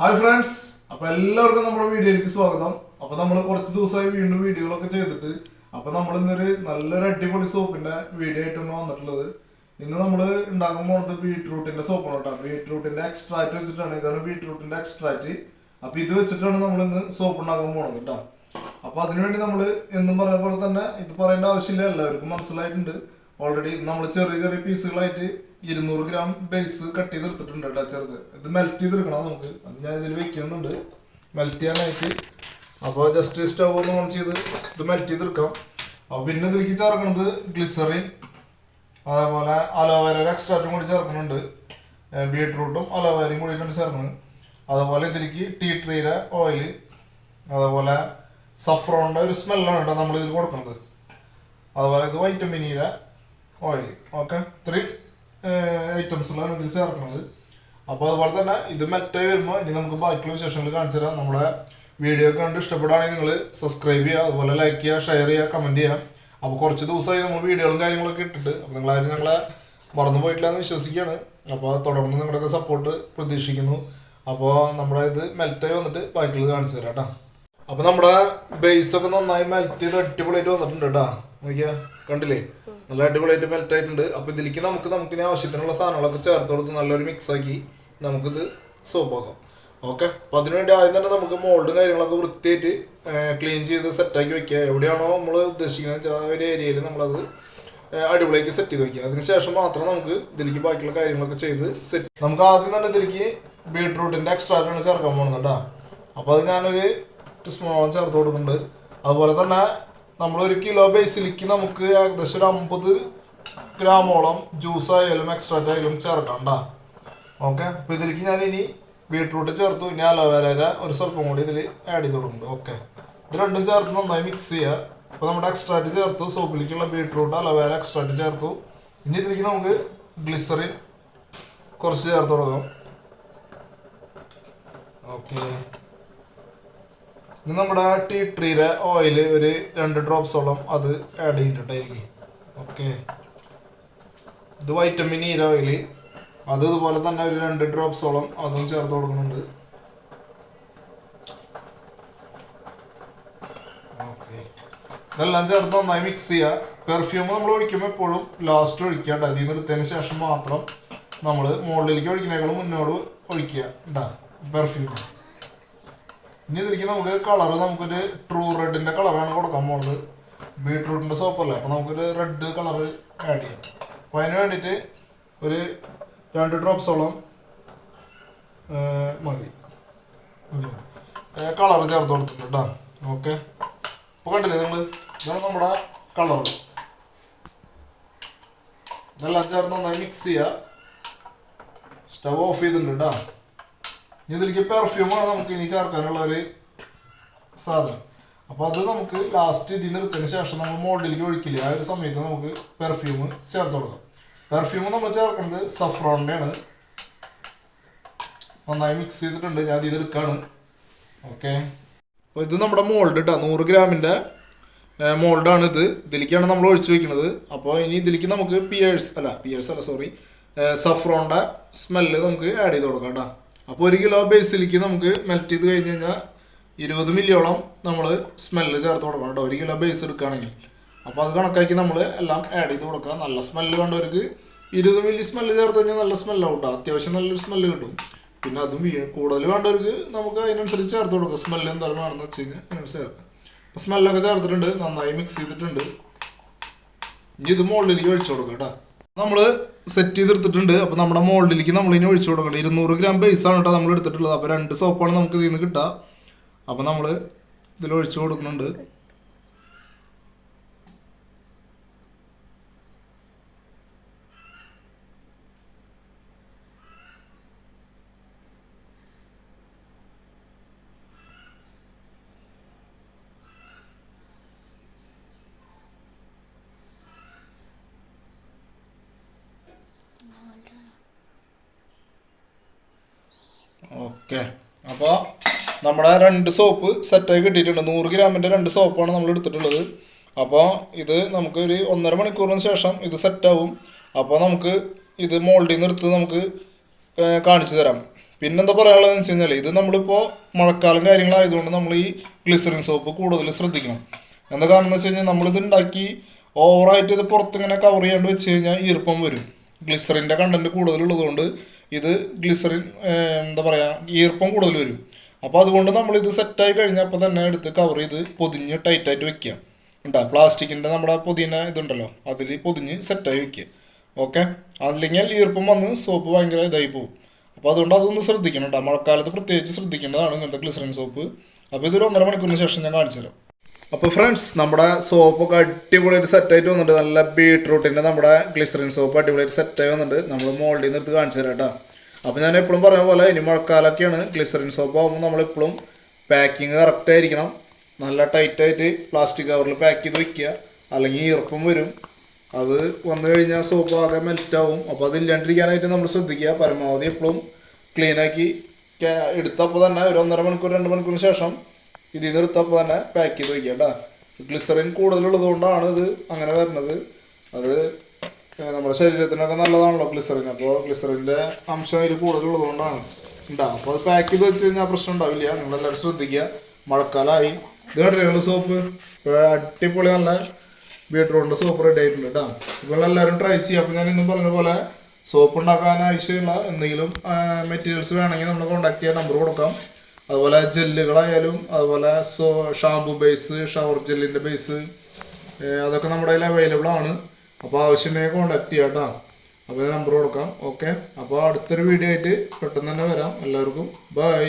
Hi friends അപ്പൊ എല്ലാവർക്കും നമ്മുടെ വീഡിയോയിലേക്ക് സ്വാഗതം. അപ്പൊ നമ്മൾ കുറച്ച് ദിവസമായി വീണ്ടും വീഡിയോകളൊക്കെ ചെയ്തിട്ട് അപ്പൊ നമ്മൾ ഇന്നൊരു നല്ലൊരു അടിപൊളി സോപ്പിന്റെ വീഡിയോ ആയിട്ടാണ് വന്നിട്ടുള്ളത്. ഇന്ന് നമ്മൾ ഉണ്ടാക്കാൻ പോകുന്നത് ബീട്രൂട്ടിന്റെ സോപ്പാണ് കേട്ടോ. ബീട്രൂട്ടിന്റെ എക്സ്ട്രാക്റ്റ് വെച്ചിട്ടാണ്. ഇതാണ് ബീട്രൂട്ടിന്റെ എക്സ്ട്രാക്റ്റ് അപ്പൊ ഇത് വെച്ചിട്ടാണ് നമ്മൾ ഇന്ന് സോപ്പ് ഉണ്ടാക്കാൻ പോകുന്നത് കേട്ടോ. അപ്പൊ അതിനുവേണ്ടി നമ്മൾ എന്നും പറയുന്ന പോലെ തന്നെ ഇത് പറയേണ്ട ആവശ്യമില്ല. എല്ലാവർക്കും മനസ്സിലായിട്ടുണ്ട്. ഓൾറെഡി നമ്മൾ ചെറിയ ചെറിയ പീസുകളായിട്ട് ഇരുന്നൂറ് ഗ്രാം ബേസ് കട്ട് ചെയ്ത് എടുത്തിട്ടുണ്ട് കേട്ടോ ചെറുത്. ഇത് മെൽറ്റ് ചെയ്തെടുക്കണം നമുക്ക്. അത് ഞാൻ ഇതിൽ വെക്കുന്നുണ്ട്. മെൽറ്റ് ചെയ്യാനായിട്ട് അപ്പോൾ ജസ്റ്റ് സ്റ്റവ് ഒന്ന് ഓൺ ചെയ്ത് ഇത് മെൽറ്റ് ചെയ്തെടുക്കാം. അപ്പോൾ പിന്നെ ഇതിലേക്ക് ചേർക്കുന്നത് ഗ്ലിസറിൻ അതേപോലെ അലോവേര എക്സ്ട്രാറ്റും കൂടി ചേർക്കുന്നുണ്ട്. ബീട്രൂട്ടും അലോവേരയും കൂടി കൂടിയിട്ടാണ് ചേർക്കുന്നത്. അതുപോലെ ഇതിലേക്ക് ടീ ട്രീയുടെ ഓയിൽ അതേപോലെ സഫ്രോണിന്റെ ഒരു സ്മെല്ലാണ് കേട്ടോ നമ്മൾ ഇതിൽ കൊടുക്കുന്നത്. അതുപോലെ ഇത് വൈറ്റമിനിയുടെ ഓയിൽ ഓക്കെ ഇത്രയും ഐറ്റംസിലാണ് ഇതിൽ ചേർക്കുന്നത്. അപ്പോൾ അതുപോലെ തന്നെ ഇത് മറ്റേ വരുമ്പോൾ ഇനി നമുക്ക് ബാക്കിയുള്ള വിശേഷങ്ങൾ കാണിച്ചു തരാം. നമ്മുടെ വീഡിയോ കണ്ട് ഇഷ്ടപ്പെടുകയാണെങ്കിൽ നിങ്ങൾ സബ്സ്ക്രൈബ് ചെയ്യുക അതുപോലെ ലൈക്ക് ചെയ്യുക ഷെയർ ചെയ്യുക കമന്റ് ചെയ്യുക. അപ്പോൾ കുറച്ച് ദിവസമായി നമ്മൾ വീഡിയോകളും കാര്യങ്ങളൊക്കെ ഇട്ടിട്ട് അപ്പോൾ നിങ്ങളാരും ഞങ്ങളെ മറന്നു പോയിട്ടില്ല എന്ന് വിശ്വസിക്കുകയാണ്. അപ്പോൾ തുടർന്ന് നിങ്ങളുടെയൊക്കെ സപ്പോർട്ട് പ്രതീക്ഷിക്കുന്നു. അപ്പോൾ നമ്മുടെ ഇത് മെൽറ്റായി വന്നിട്ട് ബാക്കിയുള്ളത് കാണിച്ചു തരാം കേട്ടോ. അപ്പോൾ നമ്മുടെ ബേസ് ഒക്കെ നന്നായി മെൽറ്റ് ചെയ്ത് അടിപൊളിയായിട്ട് വന്നിട്ടുണ്ട് കേട്ടോ. നോക്കിയാ കണ്ടില്ലേ? നല്ല അടിപൊളിയായിട്ട് മെൽറ്റ് ആയിട്ടുണ്ട്. അപ്പോൾ ഇതിലേക്ക് നമുക്ക് നമുക്കിനി ആവശ്യത്തിനുള്ള സാധനങ്ങളൊക്കെ ചേർത്ത് കൊടുത്ത് നല്ലൊരു മിക്സ് ആക്കി നമുക്കിത് സോപ്പാക്കാം ഓക്കെ അപ്പോൾ അതിനുവേണ്ടി ആദ്യം തന്നെ നമുക്ക് മോൾഡും കാര്യങ്ങളൊക്കെ വൃത്തിയായിട്ട് ക്ലീൻ ചെയ്ത് സെറ്റാക്കി വെക്കുക. എവിടെയാണോ നമ്മൾ ഉദ്ദേശിക്കുന്നത് ആ ഒരു ഏരിയയിൽ നമ്മളത് അടിപൊളിയാക്കി സെറ്റ് ചെയ്ത് വെക്കുക. അതിനുശേഷം മാത്രം നമുക്ക് ഇതിലേക്ക് ബാക്കിയുള്ള കാര്യങ്ങളൊക്കെ ചെയ്ത് സെറ്റ് നമുക്ക് ആദ്യം തന്നെ ഇതിലേക്ക് ബീട്രൂട്ടിന്റെ എക്സ്ട്രാക്റ്റാണ് ചേർക്കാൻ പോകുന്നത് കേട്ടോ. അപ്പോൾ അത് ഞാനൊരു സ്മോളം ചേർത്ത് കൊടുക്കുന്നുണ്ട്. അതുപോലെ തന്നെ നമ്മളൊരു കിലോ ബേസിലേക്ക് നമുക്ക് ഏകദേശം ഒരു അമ്പത് ഗ്രാമോളം ജ്യൂസ് ആയാലും എക്സ്ട്രാക്റ്റ് ആയാലും ചേർക്കണ്ട ഓക്കെ അപ്പോൾ ഇതിലേക്ക് ഞാൻ ഇനി ബീട്രൂട്ട് ചേർത്തു. ഇനി അലോവേര ഒരു സ്വല്പം കൂടി ഇതിൽ ആഡ് ചെയ്ത് കൊടുക്കുന്നുണ്ട്. ഓക്കെ ഇത് രണ്ടും ചേർത്ത് നന്നായി മിക്സ് ചെയ്യുക അപ്പോൾ നമ്മുടെ എക്സ്ട്രാക്റ്റ് ചേർത്തു. സോപ്പിലേക്കുള്ള ബീട്രൂട്ട് അലോവേര എക്സ്ട്രാക്റ്റ് ചേർത്തു. ഇനി ഇതിലേക്ക് നമുക്ക് ഗ്ലിസറിൻ കുറച്ച് ചേർത്ത് കൊടുക്കാം. ഓക്കെ ഇനി നമ്മുടെ ടീ ട്രീയുടെ ഓയിൽ ഒരു രണ്ട് ഡ്രോപ്സോളം അത് ആഡ് ചെയ്തിട്ടുണ്ടായിരിക്കും. ഓക്കെ ഇത് വൈറ്റമിൻ ഇ ഓയിൽ അത് ഇതുപോലെ തന്നെ ഒരു രണ്ട് ഡ്രോപ്സോളം അതും ചേർത്ത് കൊടുക്കുന്നുണ്ട്. ഓക്കെ ഇതെല്ലാം ചേർത്ത് നന്നായി മിക്സ് ചെയ്യുക പെർഫ്യൂം നമ്മൾ ഒഴിക്കുമ്പോൾ എപ്പോഴും ലാസ്റ്റ് ഒഴിക്കുക കേട്ടോ അതിൽ നിന്ന് ശേഷം മാത്രം നമ്മൾ മുകളിലേക്ക് ഒഴിക്കുന്നതിനേക്കാളും മുന്നോട്ട് ഒഴിക്കുക കേട്ടോ പെർഫ്യൂം ഇനി ഇതിലേക്ക് നമുക്ക് കളർ നമുക്കൊരു ട്രൂ റെഡിന്റെ കളറാണ് കൊടുക്കാൻ പോകുന്നത് ബീട്രൂട്ടിന്റെ സോപ്പല്ലേ അപ്പോൾ നമുക്കൊരു റെഡ് കളർ ആഡ് ചെയ്യാം. അപ്പോൾ അതിന് വേണ്ടിയിട്ട് ഒരു രണ്ട് ഡ്രോപ്സോളം മതി. കളർ ചേർത്ത് കൊടുത്തിട്ടുണ്ട് കേട്ടോ ഓക്കെ. അപ്പോൾ കണ്ടില്ലേ നിങ്ങൾ ഇതാണ് നമ്മുടെ കളർ ഇതെല്ലാം ചേർത്ത് നന്നായി മിക്സ് ചെയ്യുക സ്റ്റവ് ഓഫ് ചെയ്തിട്ടുണ്ട് കേട്ടോ ഇതിലേക്ക് പെർഫ്യൂമാണ് നമുക്ക് ഇനി ചേർക്കാനുള്ള ഒരു സാധനം. അപ്പോൾ അത് നമുക്ക് ലാസ്റ്റ് ഇതിൽ നിർത്തിന് ശേഷം നമ്മൾ മോൾഡിലേക്ക് ഒഴിക്കില്ല? ആ ഒരു സമയത്ത് നമുക്ക് പെർഫ്യൂം ചേർത്ത് കൊടുക്കാം. പെർഫ്യൂം നമ്മൾ ചേർക്കുന്നത് സഫ്രോണിന്റെ ആണ് നന്നായി മിക്സ് ചെയ്തിട്ടുണ്ട്. ഞാൻ ഇത് എടുക്കാണ്. ഓക്കെ അപ്പോൾ ഇത് നമ്മുടെ മോൾഡ് കേട്ടോ നൂറ് ഗ്രാമിന്റെ മോൾഡാണ് ഇത്. ഇതിലേക്കാണ് നമ്മൾ ഒഴിച്ചു വെക്കുന്നത്. അപ്പോൾ ഇനി ഇതിലേക്ക് നമുക്ക് പിയേഴ്സ് അല്ല പിയേഴ്സ് അല്ല സോറി സഫ്രോണിന്റെ സ്മെല്ല് നമുക്ക് ആഡ് ചെയ്ത് കൊടുക്കാം കേട്ടോ അപ്പോൾ ഒരു കിലോ ബേസിലേക്ക് നമുക്ക് മെൽറ്റ് ചെയ്ത് കഴിഞ്ഞ് കഴിഞ്ഞാൽ ഇരുപത് മില്ലിയോളം നമ്മൾ സ്മെല്ല് ചേർത്ത് കൊടുക്കണം കേട്ടോ. ഒരു കിലോ ബേസ് എടുക്കുകയാണെങ്കിൽ. അപ്പോൾ അത് കണക്കാക്കി നമ്മൾ എല്ലാം ആഡ് ചെയ്ത് കൊടുക്കുക. നല്ല സ്മെല്ല് വേണ്ടവർക്ക് ഇരുപത് മില്ലി സ്മെല്ല് ചേർത്ത് കഴിഞ്ഞാൽ നല്ല സ്മെല്ല് കേട്ടോ. അത്യാവശ്യം നല്ലൊരു സ്മെല്ല് കിട്ടും. പിന്നെ അതും കൂടുതൽ വേണ്ടവർക്ക് നമുക്ക് അതിനനുസരിച്ച് ചേർത്ത് കൊടുക്കുക സ്മെല്ല് എന്തായാലും വേണമെന്ന് വെച്ച് കഴിഞ്ഞാൽ അതിനനുസരിച്ച് ചേർക്കാം. അപ്പോൾ സ്മെല്ലൊക്കെ ചേർത്തിട്ടുണ്ട്. നന്നായി മിക്സ് ചെയ്തിട്ടുണ്ട്. ഇനി ഇത് മുകളിലേക്ക് ഒഴിച്ചു കൊടുക്കുക കേട്ടോ. നമ്മൾ സെറ്റ് ചെയ്തെടുത്തിട്ടുണ്ട്. അപ്പോൾ നമ്മുടെ മോൾഡിലേക്ക് നമ്മൾ ഇനി ഒഴിച്ചു കൊടുക്കണം ഇരുന്നൂറ് ഗ്രാം ബേസ് ആണ് കേട്ടോ നമ്മൾ എടുത്തിട്ടുള്ളത് അപ്പോൾ രണ്ട് സോപ്പാണ് നമുക്ക് ഇതിൽ നിന്ന് കിട്ടുക. അപ്പോൾ നമ്മൾ ഇതിൽ ഒഴിച്ചു കൊടുക്കുന്നുണ്ട്. ഓക്കെ. അപ്പോൾ നമ്മുടെ രണ്ട് സോപ്പ് സെറ്റായി കിട്ടിയിട്ടുണ്ട്. നൂറ് ഗ്രാമിന്റെ രണ്ട് സോപ്പാണ് നമ്മൾ എടുത്തിട്ടുള്ളത്. അപ്പോൾ ഇത് നമുക്ക് ഒരു ഒന്നര മണിക്കൂറിന് ശേഷം ഇത് സെറ്റാവും അപ്പോൾ നമുക്ക് ഇത് മോൾഡിൽ നിന്ന് എടുത്ത് നമുക്ക് കാണിച്ചു തരാം. പിന്നെന്താ പറയാനുള്ളതെന്ന് വെച്ച് കഴിഞ്ഞാൽ ഇത് നമ്മളിപ്പോൾ മഴക്കാലം കാര്യങ്ങളായതുകൊണ്ട് നമ്മൾ ഈ ഗ്ലിസറിൻ സോപ്പ് കൂടുതൽ ശ്രദ്ധിക്കണം. എന്താ കാരണം എന്ന് വെച്ച് കഴിഞ്ഞാൽ നമ്മളിത് ഉണ്ടാക്കി ഓവറായിട്ട് ഇത് പുറത്തിങ്ങനെ കവർ ചെയ്യാണ്ട് വെച്ച് കഴിഞ്ഞാൽ ഈർപ്പം വരും. ഗ്ലിസറിന്റെ കണ്ടന്റ് കൂടുതലുള്ളതുകൊണ്ട് ഇത് ഗ്ലിസറിൻ എന്താ പറയുക ഈർപ്പം കൂടുതൽ വരും. അപ്പോൾ അതുകൊണ്ട് നമ്മളിത് സെറ്റായി കഴിഞ്ഞാൽ അപ്പോൾ തന്നെ എടുത്ത് കവർ ചെയ്ത് പൊതിഞ്ഞ് ടൈറ്റായിട്ട് വെക്കുക. ഉണ്ടാ പ്ലാസ്റ്റിക്കിന്റെ നമ്മുടെ പൊതിന ഇതുണ്ടല്ലോ അതിൽ പൊതിഞ്ഞ് സെറ്റായി വെക്കുക. ഓക്കെ അല്ലെങ്കിൽ ഈർപ്പം വന്ന് സോപ്പ് ഭയങ്കര ഇതായി പോകും അപ്പോൾ അതുകൊണ്ട് അതൊന്ന് ശ്രദ്ധിക്കണം കേട്ടോ മഴക്കാലത്ത് പ്രത്യേകിച്ച് ശ്രദ്ധിക്കേണ്ടതാണ് ഇങ്ങനത്തെ ഗ്ലിസറിൻ സോപ്പ് അപ്പോൾ ഇതൊരു ഒന്നര മണിക്കൂറിന് ശേഷം ഞാൻ കാണിച്ചു തരാം അപ്പോൾ ഫ്രണ്ട്സ് നമ്മുടെ സോപ്പൊക്കെ അടിപൊളിയായിട്ട് സെറ്റായിട്ട് വന്നിട്ടുണ്ട്. നല്ല ബീട്രൂട്ടിന്റെ നമ്മുടെ ഗ്ലിസറിൻ സോപ്പ് അടിപൊളിയായിട്ട് സെറ്റായി വന്നിട്ടുണ്ട്. നമ്മൾ മോൾഡിൽ നിന്ന് എടുത്ത് കാണിച്ചു തരാം കേട്ടോ അപ്പോൾ ഞാൻ എപ്പോഴും പറഞ്ഞ പോലെ ഇനി മഴക്കാലമൊക്കെയാണ് ഗ്ലിസറിൻ സോപ്പ് ആകുമ്പോൾ നമ്മളെപ്പോഴും പാക്കിങ് കറക്റ്റ് ആയിരിക്കണം. നല്ല ടൈറ്റായിട്ട് പ്ലാസ്റ്റിക് കവറിൽ പാക്ക് ചെയ്ത് വയ്ക്കുക അല്ലെങ്കിൽ ഈർപ്പം വരും. അത് വന്നു കഴിഞ്ഞാൽ സോപ്പ് ആകെ മെൽറ്റാവും അപ്പോൾ അതില്ലാണ്ടിരിക്കാനായിട്ട് നമ്മൾ ശ്രദ്ധിക്കുക. പരമാവധി എപ്പോഴും ക്ലീനാക്കി എടുത്തപ്പോൾ തന്നെ ഒരു ഒന്നര മണിക്കൂർ രണ്ട് മണിക്കൂറിന് ശേഷം ഇതിൽ നിന്ന് എടുത്തപ്പോൾ തന്നെ പാക്ക് ചെയ്ത് വയ്ക്കുക കേട്ടോ. ഗ്ലിസറിൻ കൂടുതലുള്ളത് കൊണ്ടാണ് ഇത് അങ്ങനെ വരുന്നത്. അത് നമ്മുടെ ശരീരത്തിനൊക്കെ നല്ലതാണല്ലോ ഗ്ലിസറിൻ അപ്പോൾ ഗ്ലിസറിന്റെ അംശം ഇതിൽ കൂടുതലുള്ളത് കൊണ്ടാണ് ഉണ്ടാവും അപ്പോൾ അത് പാക്ക് ചെയ്ത് വെച്ച് കഴിഞ്ഞാൽ പ്രശ്നം ഉണ്ടാവില്ല. നിങ്ങളെല്ലാവരും ശ്രദ്ധിക്കുക. മഴക്കാലമായി ഇത് കണ്ടില്ലേ സോപ്പ് അടിപൊളി നല്ല ബീട്രൂട്ടിന്റെ സോപ്പ് റെഡി ആയിട്ടുണ്ട് കേട്ടോ. ഇപ്പോൾ എല്ലാവരും ട്രൈ ചെയ്യുക. അപ്പോൾ ഞാൻ ഇന്നും പറഞ്ഞ പോലെ സോപ്പ് ഉണ്ടാക്കാൻ ആവശ്യമുള്ള എന്തെങ്കിലും മെറ്റീരിയൽസ് വേണമെങ്കിൽ നമ്മൾ കോൺടാക്ട് ചെയ്യാൻ നമ്പർ കൊടുക്കാം. അതുപോലെ ജെല്ലുകളായാലും അതുപോലെ സോ ഷാമ്പു ബേസ് ഷവർ ജെല്ലിന്റെ ബേസ് അതൊക്കെ നമ്മുടെ കയ്യിൽ അവൈലബിൾ ആണ്. അപ്പോൾ ആവശ്യമുണ്ടെങ്കിൽ കോൺടാക്ട് ചെയ്യാം കേട്ടോ അപ്പോൾ നമ്പർ കൊടുക്കാം. ഓക്കെ അപ്പോൾ അടുത്തൊരു വീഡിയോ ആയിട്ട് പെട്ടെന്ന് തന്നെ വരാം. എല്ലാവർക്കും ബൈ